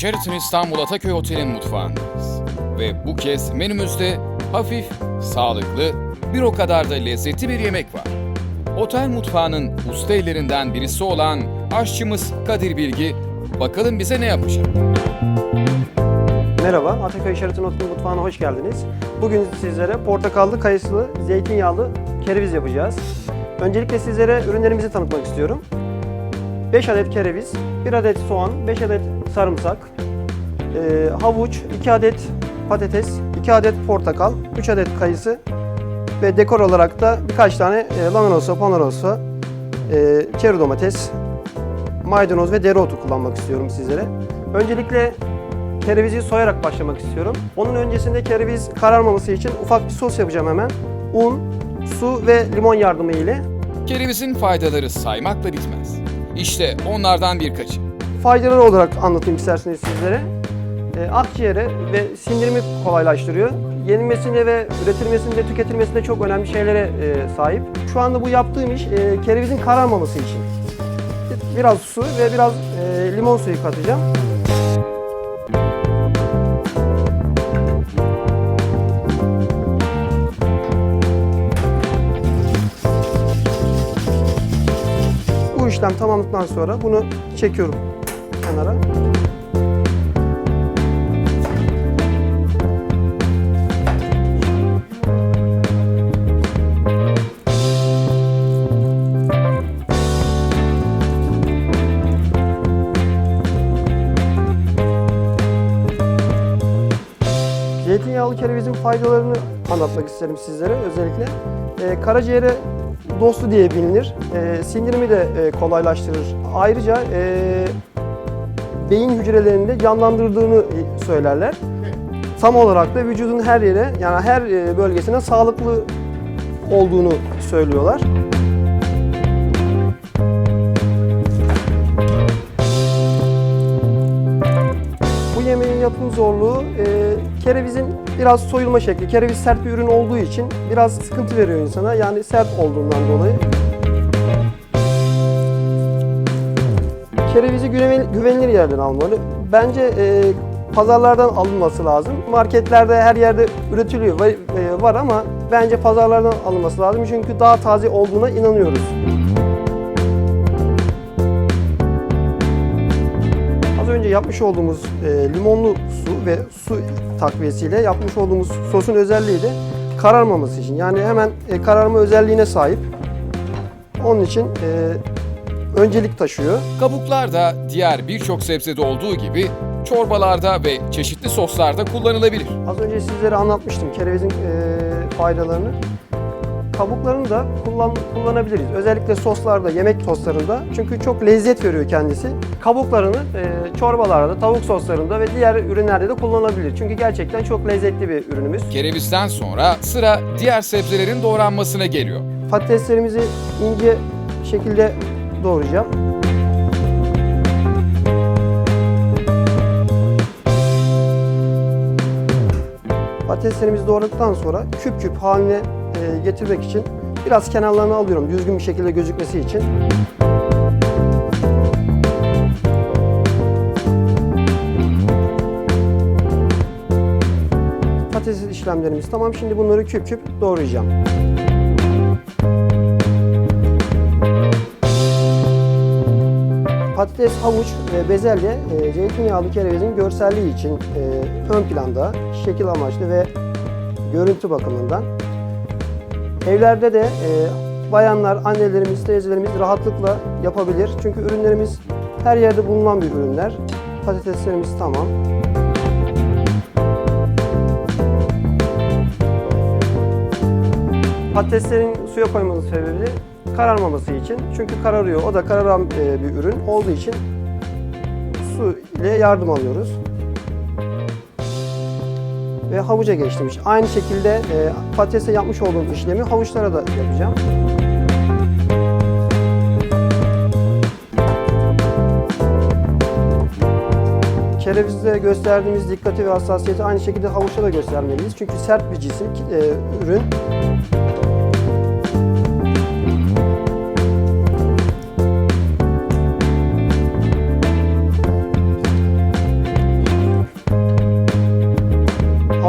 Sheraton İstanbul Ataköy Otel'in mutfağındayız. Ve bu kez menümüzde hafif, sağlıklı, bir o kadar da lezzetli bir yemek var. Otel mutfağının usta ellerinden birisi olan aşçımız Kadir Bilgi, bakalım bize ne yapacak? Merhaba, Ataköy Sheraton Otel Mutfağı'na hoş geldiniz. Bugün sizlere portakallı, kayısılı, zeytinyağlı kereviz yapacağız. Öncelikle sizlere ürünlerimizi tanıtmak istiyorum. 5 adet kereviz, 1 adet soğan, 5 adet sarımsak, e, havuç, 2 adet patates, 2 adet portakal, 3 adet kayısı ve dekor olarak da birkaç tane e, lamanosa, pomarosa, e, çeri domates, maydanoz ve dereotu kullanmak istiyorum sizlere. Öncelikle kerevizi soyarak başlamak istiyorum. Onun öncesinde kereviz kararmaması için ufak bir sos yapacağım hemen. Un, su ve limon yardımı ile. Kerevizin faydaları saymakla bitmez. İşte onlardan birkaçı. Faydaları olarak anlatayım isterseniz sizlere. E, akciğere ve sindirimi kolaylaştırıyor. Yenilmesinde ve üretilmesinde, tüketilmesinde çok önemli şeylere e, sahip. Şu anda bu yaptığım iş e, kerevizin kararmaması için. Biraz su ve biraz e, limon suyu katacağım. İşlem tamamladıktan sonra bunu çekiyorum kenara. Zeytinyağlı kerevizin faydalarını anlatmak isterim sizlere özellikle. Ee, karaciğere dostu diye bilinir. Ee, sindirimi de e, kolaylaştırır. Ayrıca e, beyin hücrelerini de canlandırdığını söylerler. Tam olarak da vücudun her yere yani her e, bölgesine sağlıklı olduğunu söylüyorlar. Bu yemeğin yapım zorluğu e, kerevizin biraz soyulma şekli. Kereviz sert bir ürün olduğu için biraz sıkıntı veriyor insana. Yani sert olduğundan dolayı. Kerevizi güven- güvenilir yerden almalı. Bence e, pazarlardan alınması lazım. Marketlerde her yerde üretiliyor, var, e, var ama bence pazarlardan alınması lazım. Çünkü daha taze olduğuna inanıyoruz. Yapmış olduğumuz e, limonlu su ve su takviyesiyle yapmış olduğumuz sosun özelliği de kararmaması için. Yani hemen e, kararma özelliğine sahip. Onun için e, öncelik taşıyor. Kabuklar da diğer birçok sebzede olduğu gibi çorbalarda ve çeşitli soslarda kullanılabilir. Az önce sizlere anlatmıştım kerevizin e, faydalarını. Kabuklarını da kullan, kullanabiliriz. Özellikle soslarda, yemek soslarında. Çünkü çok lezzet veriyor kendisi. Kabuklarını e, çorbalarda, tavuk soslarında ve diğer ürünlerde de kullanılabilir. Çünkü gerçekten çok lezzetli bir ürünümüz. Kerevizden sonra sıra diğer sebzelerin doğranmasına geliyor. Patateslerimizi ince şekilde doğrayacağım. Patateslerimizi doğradıktan sonra küp küp haline getirmek için biraz kenarlarını alıyorum düzgün bir şekilde gözükmesi için. Patates işlemlerimiz tamam. Şimdi bunları küp küp doğrayacağım. Patates, havuç ve bezelye e, zeytinyağlı kerevizin görselliği için e, ön planda, şekil amaçlı ve görüntü bakımından. Evlerde de e, bayanlar, annelerimiz, teyzelerimiz rahatlıkla yapabilir. Çünkü ürünlerimiz her yerde bulunan bir ürünler. Patateslerimiz tamam. Patateslerin suya koymamızın sebebi kararmaması için. Çünkü kararıyor. O da kararan e, bir ürün olduğu için su ile yardım alıyoruz. Ve havuca geçtim. Aynı şekilde e, patatese yapmış olduğum işlemi havuçlara da yapacağım. Kerevizde gösterdiğimiz dikkati ve hassasiyeti aynı şekilde havuçta da göstermeliyiz. Çünkü sert bir cisim, e, ürün.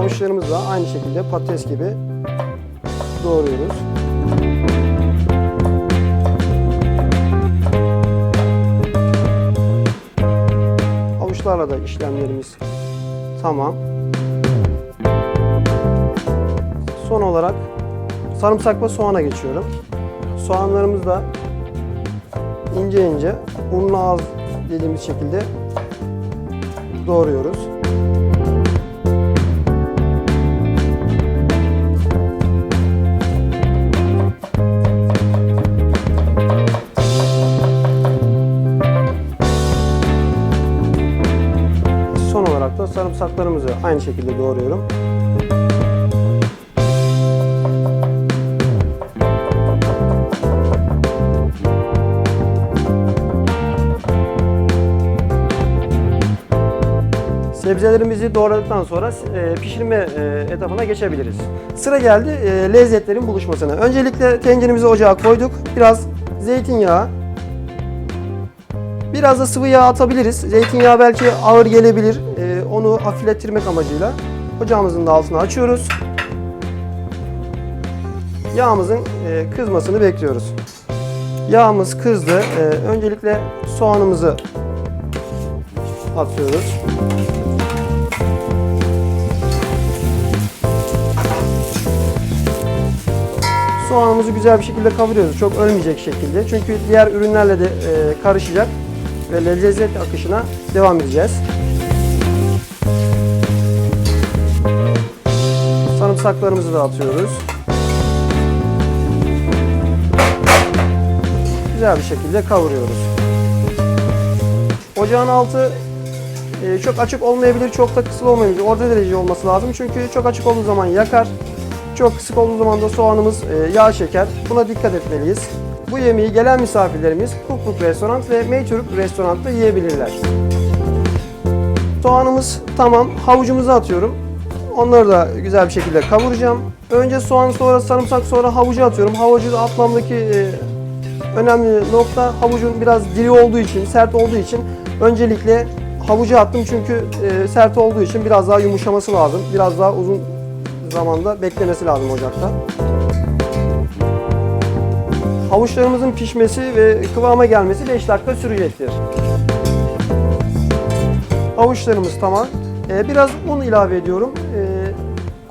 Havuçlarımızı aynı şekilde patates gibi doğruyoruz. Havuçlarla da işlemlerimiz tamam. Son olarak sarımsak ve soğana geçiyorum. Soğanlarımızı da ince ince unlu ağız dediğimiz şekilde doğruyoruz. Da sarımsaklarımızı aynı şekilde doğruyorum. Sebzelerimizi doğradıktan sonra e, pişirme e, etabına geçebiliriz. Sıra geldi e, lezzetlerin buluşmasına. Öncelikle tenceremizi ocağa koyduk. Biraz zeytinyağı, Biraz da sıvı yağ atabiliriz. Zeytinyağı belki ağır gelebilir. Onu hafiflettirmek amacıyla ocağımızın da altını açıyoruz. Yağımızın e, kızmasını bekliyoruz. Yağımız kızdı. Ee, öncelikle soğanımızı atıyoruz. Soğanımızı güzel bir şekilde kavuruyoruz. Çok ölmeyecek şekilde. Çünkü diğer ürünlerle de e, karışacak ve lezzet akışına devam edeceğiz. Sarımsaklarımızı da atıyoruz. Güzel bir şekilde kavuruyoruz. Ocağın altı e, çok açık olmayabilir, çok da kısık olmayabilir. Orta derece olması lazım çünkü çok açık olduğu zaman yakar. Çok kısık olduğu zaman da soğanımız e, yağ şeker. Buna dikkat etmeliyiz. Bu yemeği gelen misafirlerimiz Kukluk Restoran ve Meytürk Restoran'da yiyebilirler. Soğanımız tamam. Havucumuzu atıyorum. Onları da güzel bir şekilde kavuracağım. Önce soğan, sonra sarımsak, sonra havucu atıyorum. Havucu da atmamdaki e, önemli nokta havucun biraz diri olduğu için, sert olduğu için öncelikle havucu attım çünkü e, sert olduğu için biraz daha yumuşaması lazım. Biraz daha uzun zamanda beklemesi lazım ocakta. Havuçlarımızın pişmesi ve kıvama gelmesi 5 dakika sürecektir. Havuçlarımız tamam. Ee, biraz un ilave ediyorum.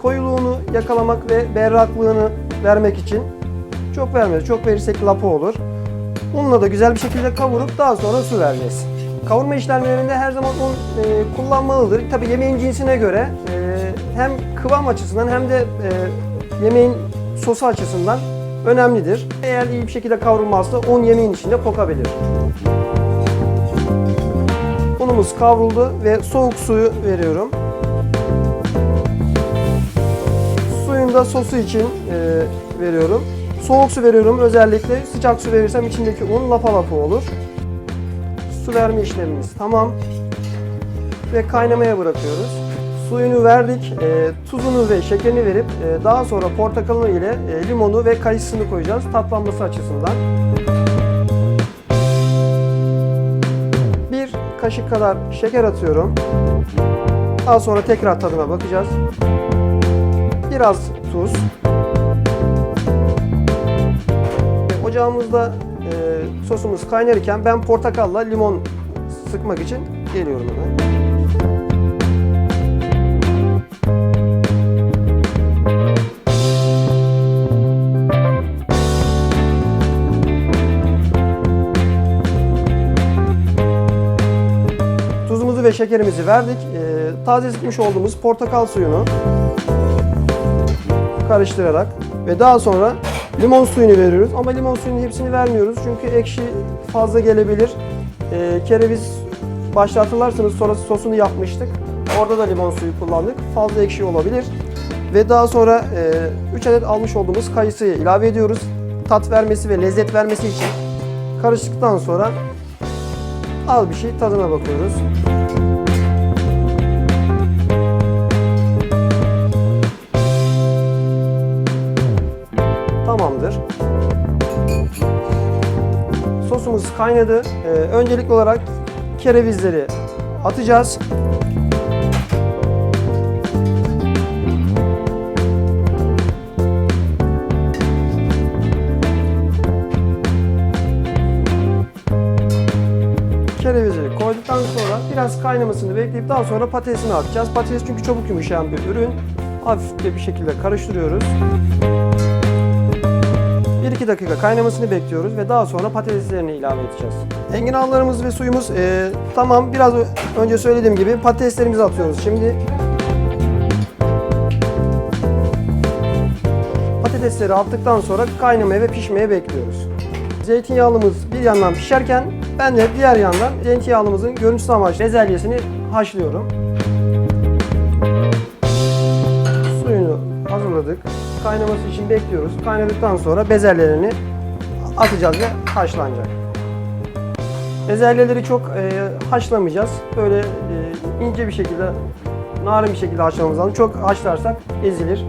Koyuluğunu yakalamak ve berraklığını vermek için çok vermez. Çok verirsek lapa olur. Unla da güzel bir şekilde kavurup daha sonra su vereceğiz. Kavurma işlemlerinde her zaman un e, kullanmalıdır. Tabi yemeğin cinsine göre e, hem kıvam açısından hem de e, yemeğin sosu açısından önemlidir. Eğer iyi bir şekilde kavrulmazsa un yemeğin içinde kokabilir. Unumuz kavruldu ve soğuk suyu veriyorum. Da sosu için e, veriyorum. Soğuk su veriyorum özellikle. Sıcak su verirsem içindeki un lapa lapa olur. Su verme işlemimiz tamam. Ve kaynamaya bırakıyoruz. Suyunu verdik, e, tuzunu ve şekerini verip e, daha sonra portakalını ile e, limonu ve kayısını koyacağız tatlanması açısından. Bir kaşık kadar şeker atıyorum. Daha sonra tekrar tadına bakacağız. Biraz tuz. Ocağımızda e, sosumuz kaynarken ben portakalla limon sıkmak için geliyorum hemen. Tuzumuzu ve şekerimizi verdik. Ee, taze sıkmış olduğumuz portakal suyunu karıştırarak ve daha sonra limon suyunu veriyoruz. Ama limon suyunun hepsini vermiyoruz çünkü ekşi fazla gelebilir. Ee, kereviz başta hatırlarsınız sonra sosunu yapmıştık. Orada da limon suyu kullandık. Fazla ekşi olabilir. Ve daha sonra 3 adet almış olduğumuz kayısıyı ilave ediyoruz. Tat vermesi ve lezzet vermesi için karıştıktan sonra al bir şey tadına bakıyoruz. olacaktır. Sosumuz kaynadı. Ee, öncelikli olarak kerevizleri atacağız. Kerevizleri koyduktan sonra biraz kaynamasını bekleyip daha sonra patatesini atacağız. Patates çünkü çabuk yumuşayan bir ürün. Hafif bir şekilde karıştırıyoruz. 1-2 dakika kaynamasını bekliyoruz ve daha sonra patateslerini ilave edeceğiz. Enginarlarımız ve suyumuz e, tamam. Biraz önce söylediğim gibi patateslerimizi atıyoruz. Şimdi patatesleri attıktan sonra kaynamaya ve pişmeye bekliyoruz. Zeytinyağlımız bir yandan pişerken ben de diğer yandan zeytinyağlımızın görüntüsü amaçlı bezelyesini haşlıyorum. Suyunu hazırladık. Kaynaması için bekliyoruz. Kaynadıktan sonra bezelyelerini atacağız ve haşlanacak. Bezelyeleri çok e, haşlamayacağız. Böyle e, ince bir şekilde, narin bir şekilde haşlamamız lazım. Çok haşlarsak ezilir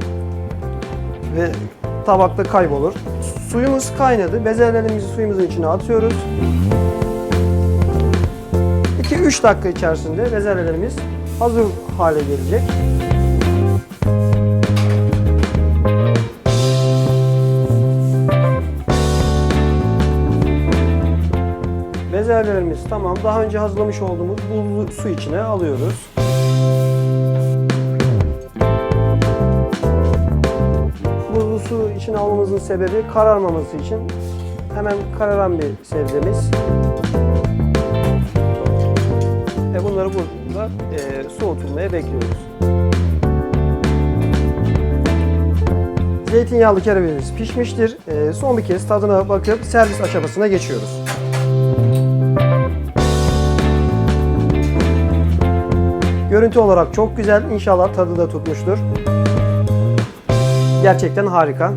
ve tabakta kaybolur. Suyumuz kaynadı. Bezelyelerimizi suyumuzun içine atıyoruz. 2-3 dakika içerisinde bezelyelerimiz hazır hale gelecek. Bezelyelerimiz tamam. Daha önce hazırlamış olduğumuz buzlu su içine alıyoruz. Buzlu su içine almamızın sebebi kararmaması için hemen kararan bir sebzemiz. Ve bunları burada e, soğutulmaya bekliyoruz. Zeytinyağlı kerevizimiz pişmiştir. E, son bir kez tadına bakıp servis aşamasına geçiyoruz. Görüntü olarak çok güzel. İnşallah tadı da tutmuştur. Gerçekten harika.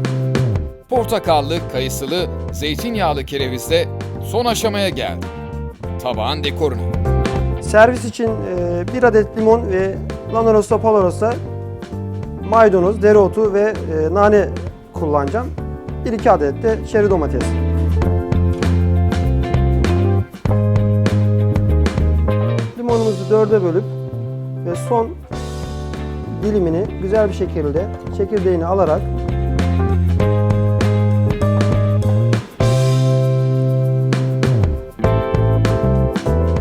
Portakallı, kayısılı, zeytinyağlı kerevizde son aşamaya geldi. Tabağın dekorunu. Servis için e, bir adet limon ve Lanarosa Polarosa maydanoz, dereotu ve e, nane kullanacağım. 1-2 adet de çeri domates. Limonumuzu dörde bölüp ve son dilimini güzel bir şekilde çekirdeğini alarak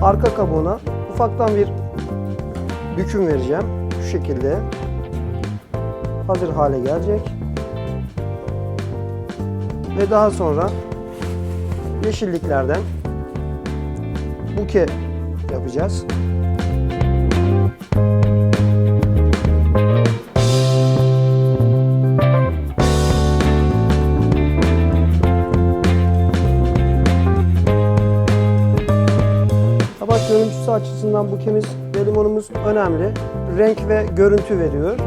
arka kabuğuna ufaktan bir büküm vereceğim. Şu şekilde. Hazır hale gelecek. Ve daha sonra yeşilliklerden buke yapacağız. Açısından bukemiz ve limonumuz önemli. Renk ve görüntü veriyor.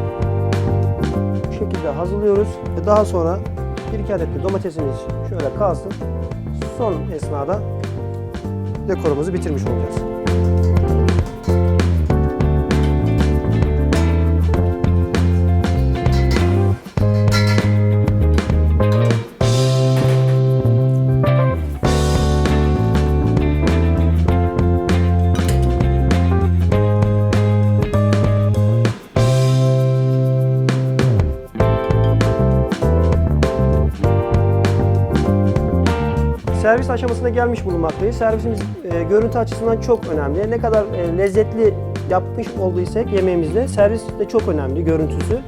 Bu şekilde hazırlıyoruz ve daha sonra bir iki adet de domatesimiz şöyle kalsın. Son esnada dekorumuzu bitirmiş olacağız. Servis aşamasına gelmiş bulunmaktayız. Servisimiz e, görüntü açısından çok önemli. Ne kadar e, lezzetli yapmış olduysak yemeğimizde servis de çok önemli görüntüsü.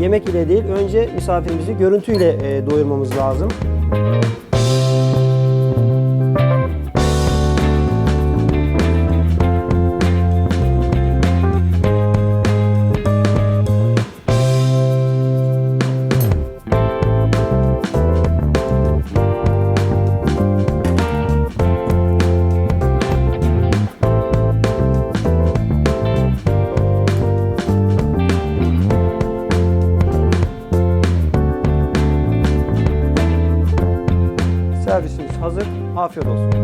Yemek ile değil, önce misafirimizi görüntüyle e, doyurmamız lazım. Afiyet olsun.